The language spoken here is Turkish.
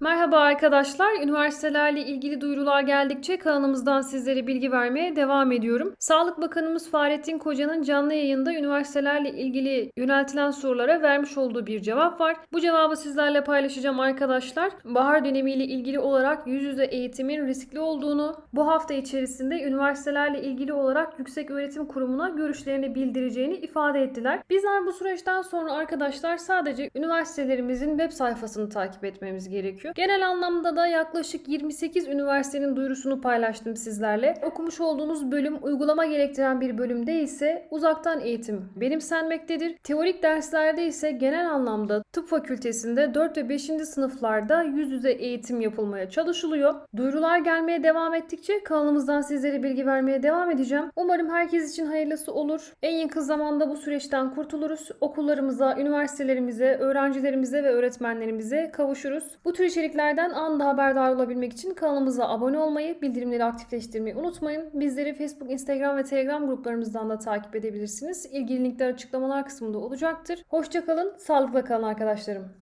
Merhaba arkadaşlar. Üniversitelerle ilgili duyurular geldikçe kanalımızdan sizlere bilgi vermeye devam ediyorum. Sağlık Bakanımız Fahrettin Koca'nın canlı yayında üniversitelerle ilgili yöneltilen sorulara vermiş olduğu bir cevap var. Bu cevabı sizlerle paylaşacağım arkadaşlar. Bahar dönemiyle ilgili olarak yüz yüze eğitimin riskli olduğunu, bu hafta içerisinde üniversitelerle ilgili olarak Yüksek Öğretim Kurumu'na görüşlerini bildireceğini ifade ettiler. Bizler bu süreçten sonra arkadaşlar sadece üniversitelerimizin web sayfasını takip etmemiz gerekiyor. Genel anlamda da yaklaşık 28 üniversitenin duyurusunu paylaştım sizlerle. Okumuş olduğunuz bölüm uygulama gerektiren bir bölüm değilse uzaktan eğitim benimsenmektedir. Teorik derslerde ise genel anlamda tıp fakültesinde 4 ve 5. sınıflarda yüz yüze eğitim yapılmaya çalışılıyor. Duyurular gelmeye devam ettikçe kanalımızdan sizlere bilgi vermeye devam edeceğim. Umarım herkes için hayırlısı olur. En yakın zamanda bu süreçten kurtuluruz. Okullarımıza, üniversitelerimize, öğrencilerimize ve öğretmenlerimize kavuşuruz. Bu tür içeriklerden anında haberdar olabilmek için kanalımıza abone olmayı, bildirimleri aktifleştirmeyi unutmayın. Bizleri Facebook, Instagram ve Telegram gruplarımızdan da takip edebilirsiniz. İlgili linkler açıklamalar kısmında olacaktır. Hoşçakalın, sağlıkla kalın arkadaşlarım.